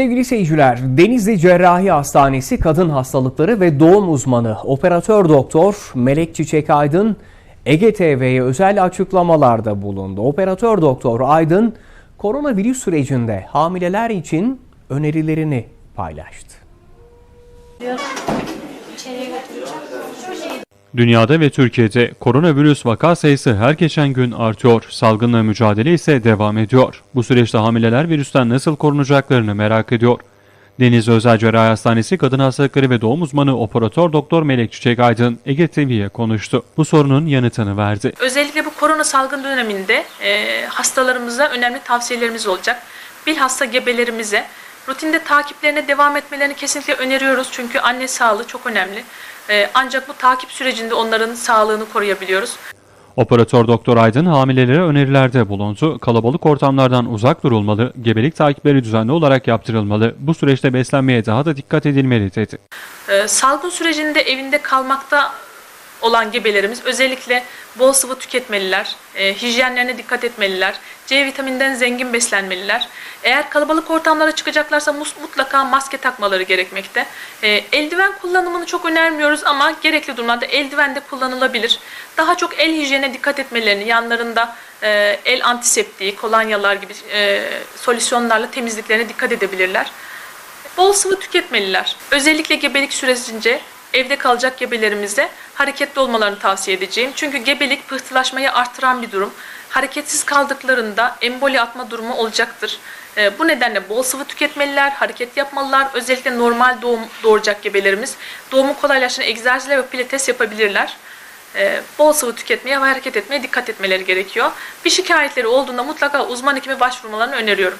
Sevgili seyirciler, Denizli Cerrahi Hastanesi Kadın Hastalıkları ve Doğum Uzmanı Operatör Doktor Melek Çiçek Aydın Ege TV'ye özel açıklamalarda bulundu. Operatör Doktor Aydın koronavirüs sürecinde hamileler için önerilerini paylaştı. Dünyada ve Türkiye'de koronavirüs vaka sayısı her geçen gün artıyor. Salgınla mücadele ise devam ediyor. Bu süreçte hamileler virüsten nasıl korunacaklarını merak ediyor. Denizli Özel Cerrahi Hastanesi Kadın Hastalıkları ve Doğum Uzmanı Operatör Doktor Melek Çiçek Aydın Ege TV'ye konuştu. Bu sorunun yanıtını verdi. Özellikle bu korona salgın döneminde e, hastalarımıza önemli tavsiyelerimiz olacak. Bilhassa gebelerimize rutinde takiplerine devam etmelerini kesinlikle öneriyoruz. Çünkü anne sağlığı çok önemli. E, ancak bu takip sürecinde onların sağlığını koruyabiliyoruz. Operatör Doktor Aydın hamilelere önerilerde bulundu. Kalabalık ortamlardan uzak durulmalı, gebelik takipleri düzenli olarak yaptırılmalı, bu süreçte beslenmeye daha da dikkat edilmeli dedi. Ee, salgın sürecinde evinde kalmakta olan gebelerimiz özellikle bol sıvı tüketmeliler, e, hijyenlerine dikkat etmeliler, C vitamininden zengin beslenmeliler. Eğer kalabalık ortamlara çıkacaklarsa mutlaka maske takmaları gerekmekte. E, eldiven kullanımını çok önermiyoruz ama gerekli durumlarda eldiven de kullanılabilir. Daha çok el hijyenine dikkat etmelerini, yanlarında e, el antiseptiği, kolonyalar gibi e, solüsyonlarla temizliklerine dikkat edebilirler. Bol sıvı tüketmeliler. Özellikle gebelik süresince evde kalacak gebelerimize hareketli olmalarını tavsiye edeceğim. Çünkü gebelik pıhtılaşmayı artıran bir durum. Hareketsiz kaldıklarında emboli atma durumu olacaktır. Ee, bu nedenle bol sıvı tüketmeliler, hareket yapmalılar. Özellikle normal doğum doğuracak gebelerimiz doğumu kolaylaştıran egzersizler ve pilates yapabilirler. Ee, bol sıvı tüketmeye ve hareket etmeye dikkat etmeleri gerekiyor. Bir şikayetleri olduğunda mutlaka uzman hekime başvurmalarını öneriyorum.